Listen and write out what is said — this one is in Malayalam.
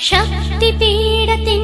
ശക്തിപീഠത്തിൻ